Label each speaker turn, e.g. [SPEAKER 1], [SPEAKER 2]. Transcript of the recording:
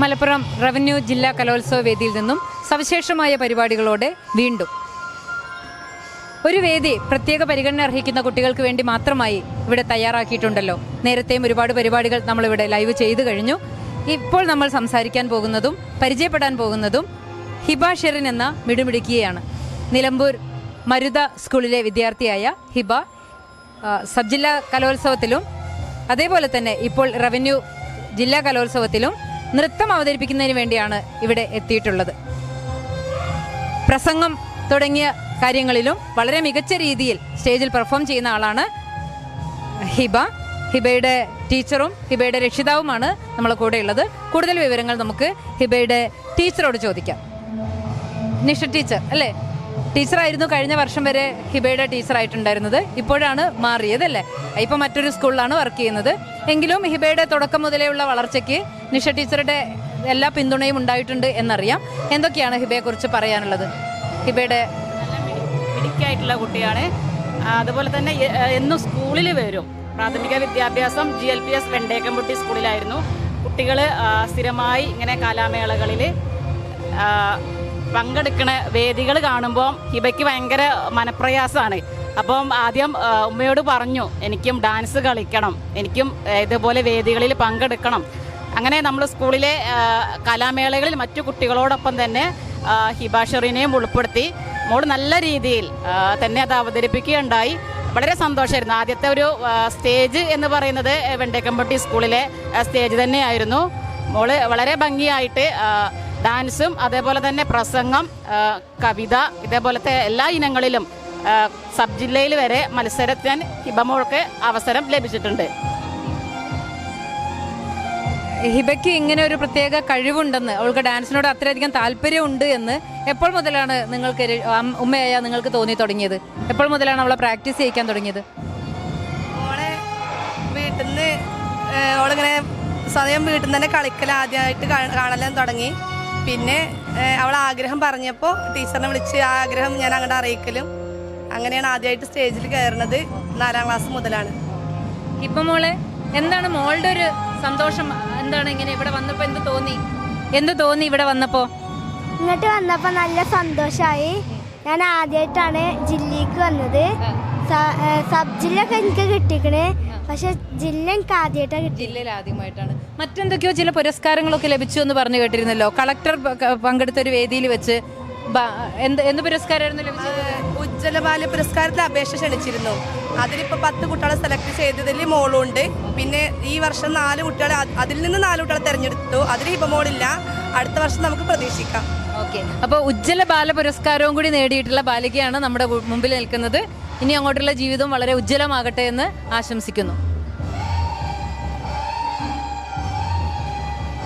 [SPEAKER 1] Malappuram revenue ജില്ലാ കലോത്സവ വേദിയിൽ നിന്നും സവിശേഷമായ പരിപാടികളോടെ വീണ്ടും. ഒരു വേദി പ്രത്യേക പരിഗണന അർഹിക്കുന്ന കുട്ടികൾക്ക് വേണ്ടി മാത്രമായി ഇവിടെ തയ്യാറാക്കിയിട്ടുണ്ടല്ലോ. നേരത്തെയും ഒരുപാട് പരിപാടികൾ നമ്മളിവിടെ ലൈവ് ചെയ്തു കഴിഞ്ഞു. ഇപ്പോൾ നമ്മൾ സംസാരിക്കാൻ പോകുന്നതും പരിചയപ്പെടാൻ പോകുന്നതും ഹിബ ഷെറിൻ എന്ന മിടുമിടുക്കിയെയാണ്. നിലമ്പൂർ മരുത സ്കൂളിലെ വിദ്യാർത്ഥിയായ ഹിബ സബ് ജില്ലാ കലോത്സവത്തിലും അതേപോലെ തന്നെ ഇപ്പോൾ റവന്യൂ ജില്ലാ കലോത്സവത്തിലും നൃത്തം അവതരിപ്പിക്കുന്നതിന് വേണ്ടിയാണ് ഇവിടെ എത്തിയിട്ടുള്ളത്. പ്രസംഗം തുടങ്ങിയ കാര്യങ്ങളിലും വളരെ മികച്ച രീതിയിൽ സ്റ്റേജിൽ പെർഫോം ചെയ്യുന്ന ആളാണ് ഹിബ. ഹിബയുടെ ടീച്ചറും ഹിബയുടെ രക്ഷിതാവുമാണ് നമ്മളെ കൂടെ ഉള്ളത് കൂടുതൽ വിവരങ്ങൾ നമുക്ക് ഹിബയുടെ ടീച്ചറോട് ചോദിക്കാം. നിഷ ടീച്ചർ അല്ലേ? ടീച്ചറായിരുന്നു കഴിഞ്ഞ വർഷം വരെ ഹിബയുടെ ടീച്ചറായിട്ടുണ്ടായിരുന്നത്. ഇപ്പോഴാണ് മാറിയത് അല്ലേ ഇപ്പം മറ്റൊരു സ്കൂളിലാണ് വർക്ക് ചെയ്യുന്നത്. എങ്കിലും ഹിബയുടെ തുടക്കം മുതലേ ഉള്ള വളർച്ചയ്ക്ക് നിഷ ടീച്ചറുടെ എല്ലാ പിന്തുണയും ഉണ്ടായിട്ടുണ്ട് എന്നറിയാം. എന്തൊക്കെയാണ് ഹിബയെക്കുറിച്ച് പറയാനുള്ളത്? ഹിബയുടെ
[SPEAKER 2] മിടുക്കായിട്ടുള്ള കുട്ടിയാണ്. അതുപോലെ തന്നെ എന്നും സ്കൂളിൽ വരും. പ്രാഥമിക വിദ്യാഭ്യാസം G L P S Vendekkamputti സ്കൂളിലായിരുന്നു. കുട്ടികൾ സ്ഥിരമായി ഇങ്ങനെ കലാമേളകളിൽ പങ്കെടുക്കുന്ന വേദികൾ കാണുമ്പോൾ ഹിബയ്ക്ക് ഭയങ്കര മനപ്രയാസമാണ്. അപ്പം ആദ്യം ഉമ്മയോട് പറഞ്ഞു എനിക്കും ഡാൻസ് കളിക്കണം. എനിക്കും ഇതുപോലെ വേദികളിൽ പങ്കെടുക്കണം. അങ്ങനെ നമ്മൾ സ്കൂളിലെ കലാമേളകളിൽ മറ്റു കുട്ടികളോടൊപ്പം തന്നെ ഹിബാഷറിനെയും ഉൾപ്പെടുത്തി. മോൾ നല്ല രീതിയിൽ തന്നെ അത് അവതരിപ്പിക്കുകയുണ്ടായി. വളരെ സന്തോഷമായിരുന്നു ആദ്യത്തെ ഒരു സ്റ്റേജ് എന്ന് പറയുന്നത് വെണ്ടേക്കമ്പട്ടി സ്കൂളിലെ സ്റ്റേജ് തന്നെയായിരുന്നു. മോൾ വളരെ ഭംഗിയായിട്ട് ഡാൻസും അതേപോലെ തന്നെ പ്രസംഗം കവിത ഇതേപോലത്തെ എല്ലാ ഇനങ്ങളിലും സബ് ജില്ലയിൽ വരെ മത്സരത്തിന് ഹിബമോൾക്ക് അവസരം ലഭിച്ചിട്ടുണ്ട്.
[SPEAKER 1] ഹിബയ്ക്ക് ഇങ്ങനെ ഒരു പ്രത്യേക കഴിവുണ്ടെന്ന് അവൾക്ക് ഡാൻസിനോട് അത്രയധികം താല്പര്യമുണ്ട് എന്ന് എപ്പോൾ മുതലാണ് നിങ്ങൾക്ക് ഉമ്മയായ നിങ്ങൾക്ക് തോന്നി തുടങ്ങിയത്? എപ്പോൾ മുതലാണ് അവളെ പ്രാക്ടീസ് ചെയ്യിക്കാൻ തുടങ്ങിയത്?
[SPEAKER 3] ഓളെ വീട്ടിൽ നിന്ന് ഓളിങ്ങനെ സ്വയം വീട്ടിൽ നിന്ന് തന്നെ കളിക്കൽ ആദ്യമായിട്ട് കാണലാൻ തുടങ്ങി. പിന്നെ അവൾ ആഗ്രഹം പറഞ്ഞപ്പോൾ ടീച്ചറിനെ വിളിച്ച് ആ ആഗ്രഹം ഞാൻ അങ്ങോട്ട് അറിയിക്കലും. അങ്ങനെയാണ് ആദ്യമായിട്ട് സ്റ്റേജിൽ കയറുന്നത് നാലാം ക്ലാസ് മുതലാണ്.
[SPEAKER 1] ഇപ്പം മോളെ എന്താണ് മോളുടെ ഒരു സന്തോഷം എന്താണ് ഇങ്ങനെ ഇവിടെ വന്നപ്പോ എന്ത് തോന്നി? എന്ത് തോന്നി ഇവിടെ വന്നപ്പോ?
[SPEAKER 4] ഇങ്ങോട്ട് വന്നപ്പോൾ നല്ല സന്തോഷമായി ഞാൻ ആദ്യമായിട്ടാണ് ജില്ലക്ക് വന്നത്. സബ് ജില്ലൊക്കെ എനിക്ക് കിട്ടിക്കണ്. പക്ഷെ ജില്ല എനിക്ക് ആദ്യമായിട്ടാണ് കിട്ടി
[SPEAKER 1] ജില്ലയിൽ ആദ്യമായിട്ടാണ്. മറ്റെന്തൊക്കെയോ ചില പുരസ്കാരങ്ങളൊക്കെ ലഭിച്ചു എന്ന് പറഞ്ഞു കേട്ടിരുന്നല്ലോ. കളക്ടർ പങ്കെടുത്ത ഒരു വേദിയിൽ വെച്ച് എന്ത് എന്ത് പുരസ്കാരമായിരുന്നു ലഭിച്ചത്?
[SPEAKER 3] ബാല്യ പുരസ്കാരത്തിൽ അപേക്ഷ ക്ഷണിച്ചിരുന്നു. അതിലിപ്പോൾ പത്ത് കുട്ടികളെ സെലക്ട് ചെയ്തതിൽ മോളുണ്ട്. പിന്നെ ഈ വർഷം നാല് കുട്ടികളെ അതിൽ നിന്ന് നാല് കുട്ടികളെ തിരഞ്ഞെടുത്തു. അതിൽ ഇപ്പോൾ മോളില്ല അടുത്ത വർഷം നമുക്ക് പ്രതീക്ഷിക്കാം.
[SPEAKER 1] ഓക്കെ. അപ്പോൾ ഉജ്ജ്വല ബാല പുരസ്കാരവും കൂടി നേടിയിട്ടുള്ള ബാലികയാണ് നമ്മുടെ മുമ്പിൽ നിൽക്കുന്നത്. ഇനി അങ്ങോട്ടുള്ള ജീവിതം വളരെ ഉജ്ജ്വലമാകട്ടെ എന്ന് ആശംസിക്കുന്നു.